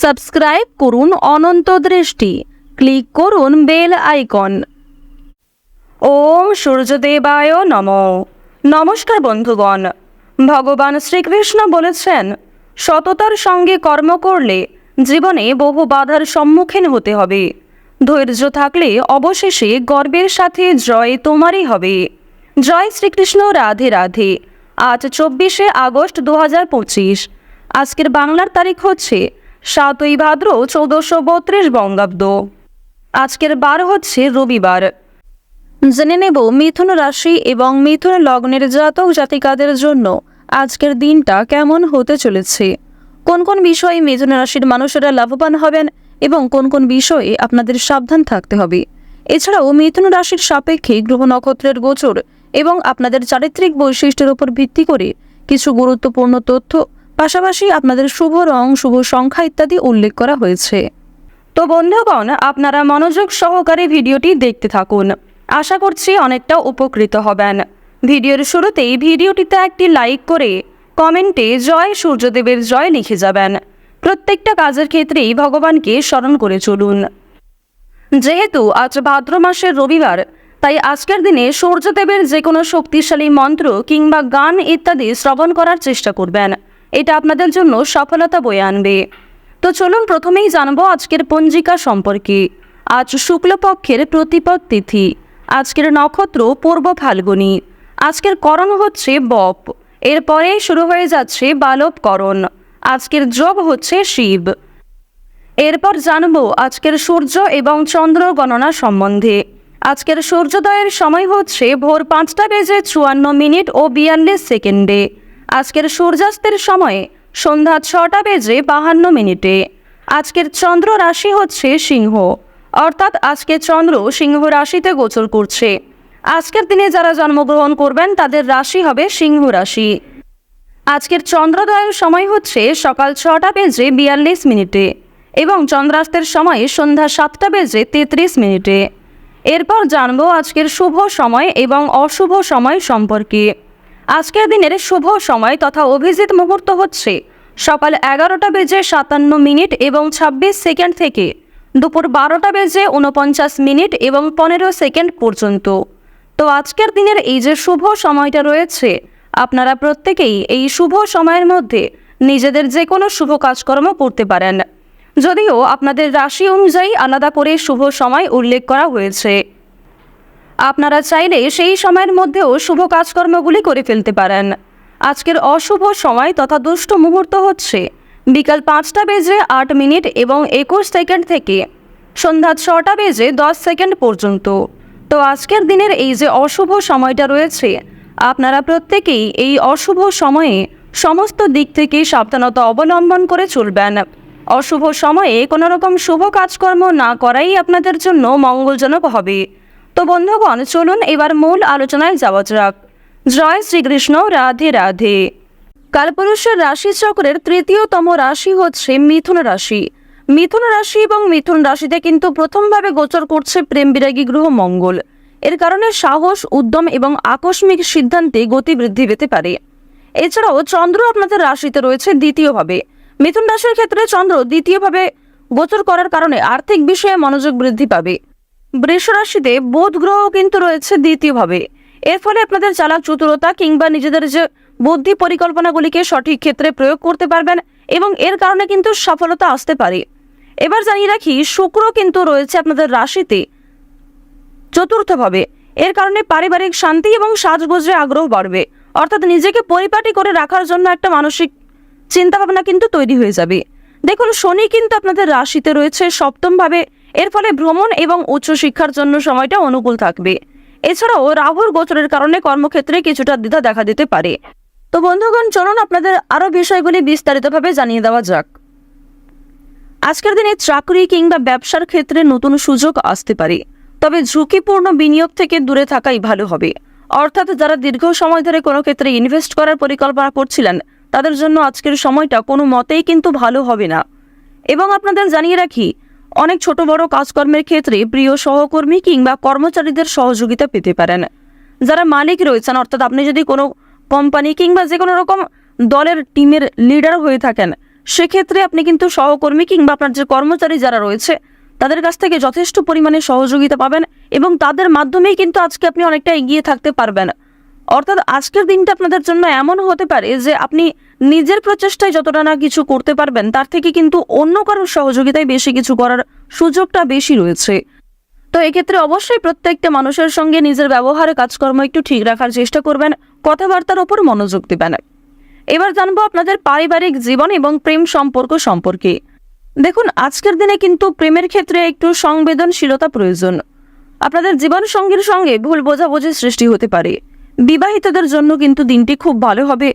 Subscribe করুন অনন্ত দৃষ্টি। Click করুন বেল আইকন। ওম সূর্যদেবায় নম। নমস্কার বন্ধুগণ। ভগবান শ্রীকৃষ্ণ বলেছেন, সততার সঙ্গে কর্ম করলে জীবনে বহু বাধার সম্মুখীন হতে হবে। ধৈর্য থাকলে অবশেষে গর্বের সাথে জয় তোমারই হবে। জয় শ্রীকৃষ্ণ, রাধে রাধে। আজ চব্বিশে আগস্ট দু হাজার পঁচিশ। আজকের বাংলার তারিখ হচ্ছে সাতই ভাদ্র চৌদ্দশো বত্রিশ বঙ্গাব্দ। আজকের বার হচ্ছে রবিবার। জেনে নেব মিথুন রাশি এবং মিথুন লগ্নের জাতক জাতিকাদের জন্য আজকের দিনটা কেমন হতে চলেছে। কোন কোন বিষয়ে মিথুন রাশির মানুষেরা লাভবান হবেন এবং কোন কোন বিষয়ে আপনাদের সাবধান থাকতে হবে। এছাড়াও মিথুন রাশির সাপেক্ষে গ্রহ নক্ষত্রের গোচর এবং আপনাদের চারিত্রিক বৈশিষ্ট্যের উপর ভিত্তি করে কিছু গুরুত্বপূর্ণ তথ্য পাশাপাশি আপনাদের শুভ রং, শুভ সংখ্যা ইত্যাদি উল্লেখ করা হয়েছে। তো বন্ধুগণ, আপনারা মনোযোগ সহকারে ভিডিওটি দেখতে থাকুন। আশা করছি অনেকটা উপকৃত হবেন। ভিডিওর শুরুতেই ভিডিওটিতে একটি লাইক করে কমেন্টে জয় সূর্যদেবের জয় লিখে যাবেন। প্রত্যেকটা কাজের ক্ষেত্রেই ভগবানকে স্মরণ করে চলুন। যেহেতু আজ ভাদ্র মাসের রবিবার, তাই আজকের দিনে সূর্যদেবের যে কোনো শক্তিশালী মন্ত্র কিংবা গান ইত্যাদি শ্রবণ করার চেষ্টা করবেন। এটা আপনাদের জন্য সফলতা বয়ে আনবে। তো চলুন প্রথমেই জানব আজকের পঞ্জিকা সম্পর্কে। আজ শুক্লপক্ষের প্রতিপদ তিথি। আজকের নক্ষত্র পূর্ব ফাল্গুনী। আজকের করণ হচ্ছে বপ। এরপরে শুরু হয়ে যাচ্ছে বালবকরণ। আজকের যোগ হচ্ছে শিব। এরপর জানব আজকের সূর্য এবং চন্দ্র গণনা সম্বন্ধে। আজকের সূর্যোদয়ের সময় হচ্ছে ভোর পাঁচটা বেজে চুয়ান্ন মিনিট ও বিয়াল্লিশ সেকেন্ডে। আজকের সূর্যাস্তের সময় সন্ধ্যা ছটা বেজে বাহান্ন মিনিটে। আজকের চন্দ্র রাশি হচ্ছে সিংহ, অর্থাৎ আজকে চন্দ্র সিংহ রাশিতে গোচর করছে। আজকের দিনে যারা জন্মগ্রহণ করবেন, তাদের রাশি হবে সিংহ রাশি। আজকের চন্দ্রোদয়ের সময় হচ্ছে সকাল ছটা বেজে বিয়াল্লিশ মিনিটে এবং চন্দ্রাস্তের সময় সন্ধ্যা সাতটা বেজে তেত্রিশ মিনিটে। এরপর জানব আজকের শুভ সময় এবং অশুভ সময় সম্পর্কে। আজকের দিনের শুভ সময় তথা অভিজিৎ মুহূর্ত হচ্ছে সকাল এগারোটা বেজে সাতান্ন মিনিট এবং ছাব্বিশ সেকেন্ড থেকে দুপুর বারোটা বেজে উনপঞ্চাশ মিনিট এবং পনেরো সেকেন্ড পর্যন্ত। তো আজকের দিনের এই যে শুভ সময়টা রয়েছে, আপনারা প্রত্যেকেই এই শুভ সময়ের মধ্যে নিজেদের যে কোনো শুভ কাজকর্ম করতে পারেন। যদিও আপনাদের রাশি অনুযায়ী আলাদা করে শুভ সময় উল্লেখ করা হয়েছে। আপনারা চাইলে সেই সময়ের মধ্যেও শুভ কাজকর্মগুলি করে ফেলতে পারেন। আজকের অশুভ সময় তথা দুষ্ট মুহূর্ত হচ্ছে। বিকাল পাঁচটা বেজে আট মিনিট এবং একুশ সেকেন্ড থেকে সন্ধ্যা ছটা বেজে দশ সেকেন্ড পর্যন্ত। তো আজকের দিনের এই যে অশুভ সময়টা রয়েছে, আপনারা প্রত্যেকেই এই অশুভ সময়ে সমস্ত দিক থেকে সাবধানতা অবলম্বন করে চলবেন। অশুভ সময়ে কোনো রকম শুভ কাজকর্ম না করাই আপনাদের জন্য মঙ্গলজনক হবে। তো বন্ধুগণ, চলুন এবার মূল আলোচনায় যাওয়া যাক। জয় শ্রীকৃষ্ণ, রাধে রাধে। কালপুরুষের রাশি চক্রের তৃতীয়তম রাশি হচ্ছে মিথুন রাশি। মিথুন রাশি এবং মিথুন রাশিতে কিন্তু প্রথমভাবে গোচর করছে প্রেম বিরাগী গ্রহ মঙ্গল। এর কারণে সাহস, উদ্যম এবং আকস্মিক সিদ্ধান্তে গতি বৃদ্ধি পেতে পারে। এছাড়াও চন্দ্র আপনাদের রাশিতে রয়েছে দ্বিতীয়ভাবে। মিথুন রাশির ক্ষেত্রে চন্দ্র দ্বিতীয়ভাবে গোচর করার কারণে আর্থিক বিষয়ে মনোযোগ বৃদ্ধি পাবে। বৃষ রাশিতে বোধ গ্রহ কিন্তু রয়েছে দ্বিতীয়ভাবে। এর ফলে আপনাদের চালাক চতুরতা কিংবা নিজেদের যে বুদ্ধি পরিকল্পনাগুলিকে সঠিক ক্ষেত্রে প্রয়োগ করতে পারবেন এবং এর কারণে কিন্তু সফলতা আসতে পারে। এবার জানিয়ে রাখি, শুক্র কিন্তু রয়েছে আপনাদের রাশিতে চতুর্থভাবে। এর কারণে পারিবারিক শান্তি এবং সাজগোজে আগ্রহ বাড়বে। অর্থাৎ নিজেকে পরিপাটি করে রাখার জন্য একটা মানসিক চিন্তাভাবনা কিন্তু তৈরি হয়ে যাবে। দেখুন, শনি কিন্তু আপনাদের রাশিতে রয়েছে সপ্তমভাবে। এর ফলে ভ্রমণ এবং উচ্চশিক্ষার জন্য সময়টা অনুকূল থাকবে। এছাড়াও রাহুর গোচরের কারণে কর্মক্ষেত্রে কিছুটা দ্বিধা দেখা দিতে পারে। তো বন্ধুগণ, চলুন আপনাদের আরও বিষয়গুলি বিস্তারিতভাবে জানিয়ে দেওয়া যাক। আজকের দিনে চাকরি কিংবা ব্যবসার ক্ষেত্রে নতুন সুযোগ আসতে পারে। তবে ঝুঁকিপূর্ণ বিনিয়োগ থেকে দূরে থাকাই ভালো হবে। অর্থাৎ যারা দীর্ঘ সময় ধরে কোনো ক্ষেত্রে ইনভেস্ট করার পরিকল্পনা করছিলেন, তাদের জন্য আজকের সময়টা কোনো মতেই কিন্তু ভালো হবে না। এবং আপনাদের জানিয়ে রাখি অনেক ছোট বড় কাজকর্মের ক্ষেত্রে প্রিয় সহকর্মী কিংবা কর্মচারীদের সহযোগিতা পেতে পারেন। যারা মালিক রয়েছেন, অর্থাৎ আপনি যদি কোনো কোম্পানি কিংবা যে কোনো রকম দলের টিমের লিডার হয়ে থাকেন, সেক্ষেত্রে আপনি কিন্তু সহকর্মী কিংবা আপনার যে কর্মচারী যারা রয়েছে, তাদের কাছ থেকে যথেষ্ট পরিমাণে সহযোগিতা পাবেন এবং তাদের মাধ্যমেই কিন্তু আজকে আপনি অনেকটা এগিয়ে থাকতে পারবেন। অর্থাৎ আজকের দিনটা আপনাদের জন্য এমন হতে পারে যে আপনি নিজের প্রচেষ্টায় যতটা না কিছু করতে পারবেন, তার থেকে কিন্তু অন্য কারোর সহযোগিতায় বেশি কিছু করার সুযোগটা বেশি রয়েছে। তো এক্ষেত্রে অবশ্যই প্রত্যেকটা মানুষের সঙ্গে নিজের ব্যবহারে, কাজকর্ম একটু ঠিক রাখার চেষ্টা করবেন, কথাবার্তার ওপর মনোযোগ দেবেন। এবার জানব আপনাদের পারিবারিক জীবন এবং প্রেম সম্পর্ক সম্পর্কে। দেখুন, আজকের দিনে কিন্তু প্রেমের ক্ষেত্রে একটু সংবেদনশীলতা প্রয়োজন। আপনাদের জীবন সঙ্গীর সঙ্গে ভুল বোঝাবুঝির সৃষ্টি হতে পারে। বিবাহিতদের জন্য কিন্তু দিনটি খুব ভালো হবে।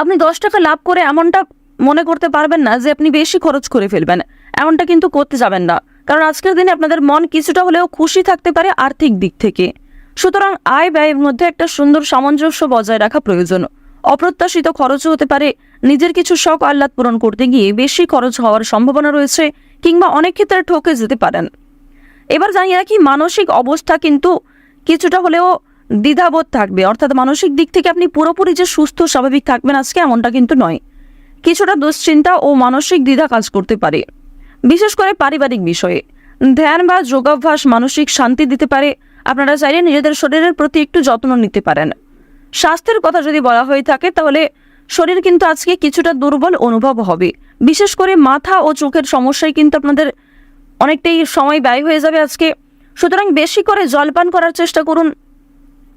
আপনি দশ টাকা লাভ করে এমনটা মনে করতে পারবেন না যে আপনি বেশি খরচ করে ফেলবেন। এমনটা কিন্তু করতে যাবেন না। কারণ আজকের দিনে আপনাদের মন কিছুটা হলেও খুশি থাকতে পারে আর্থিক দিক থেকে। সুতরাং আয় ব্যয়ের মধ্যে একটা সুন্দর সামঞ্জস্য বজায় রাখা প্রয়োজন। অপ্রত্যাশিত খরচও হতে পারে। নিজের কিছু শখ আহ্লাদ পূরণ করতে গিয়ে বেশি খরচ হওয়ার সম্ভাবনা রয়েছে কিংবা অনেক ক্ষেত্রে ঠকে যেতে পারেন। এবার জানিয়ে রাখি, মানসিক অবস্থা কিন্তু কিছুটা হলেও দ্বিধাবোধ থাকবে। অর্থাৎ মানসিক দিক থেকে আপনি পুরোপুরি যে সুস্থ, স্বাভাবিক থাকবেন, আজকে এমনটা কিন্তু নয়। কিছুটা দুশ্চিন্তা ও মানসিক দ্বিধা কাজ করতে পারে। বিশেষ করে পারিবারিক বিষয়ে। ধ্যান বা যোগাভ্যাস মানসিক শান্তি দিতে পারে। আপনারা চাইলে নিজেদের শরীরের প্রতি একটু যত্ন নিতে পারেন। স্বাস্থ্যের কথা যদি বলা হয়ে থাকে, তাহলে শরীর কিন্তু আজকে কিছুটা দুর্বল অনুভব হবে। বিশেষ করে মাথা ও চোখের সমস্যায় কিন্তু আপনাদের অনেকটাই সময় ব্যয় হয়ে যাবে আজকে। সুতরাং বেশি করে জলপান করার চেষ্টা করুন।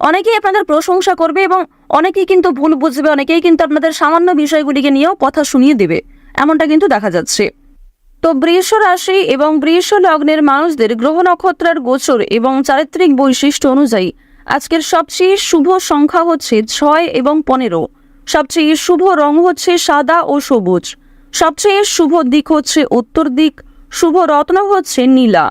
অনেকেই আপনাদের প্রশংসা করবে এবং অনেকেই কিন্তু ভুল বুঝবে, অনেকেই কিন্তু আপনাদের সামান্য বিষয়গুলিকে নিয়েও কথা শুনিয়ে দেবে। এমনটা কিন্তু দেখা যাচ্ছে। তো বৃষ রাশি এবং বৃষ লগ্নের মানুষদের গ্রহ নক্ষত্রের গোচর এবং চারিত্রিক বৈশিষ্ট্য অনুযায়ী আজকের সবচেয়ে শুভ সংখ্যা হচ্ছে ছয় এবং পনেরো। সবচেয়ে শুভ রং হচ্ছে সাদা ও সবুজ। সবচেয়ে শুভ দিক হচ্ছে উত্তর দিক। শুভ রত্ন হচ্ছে নীলা।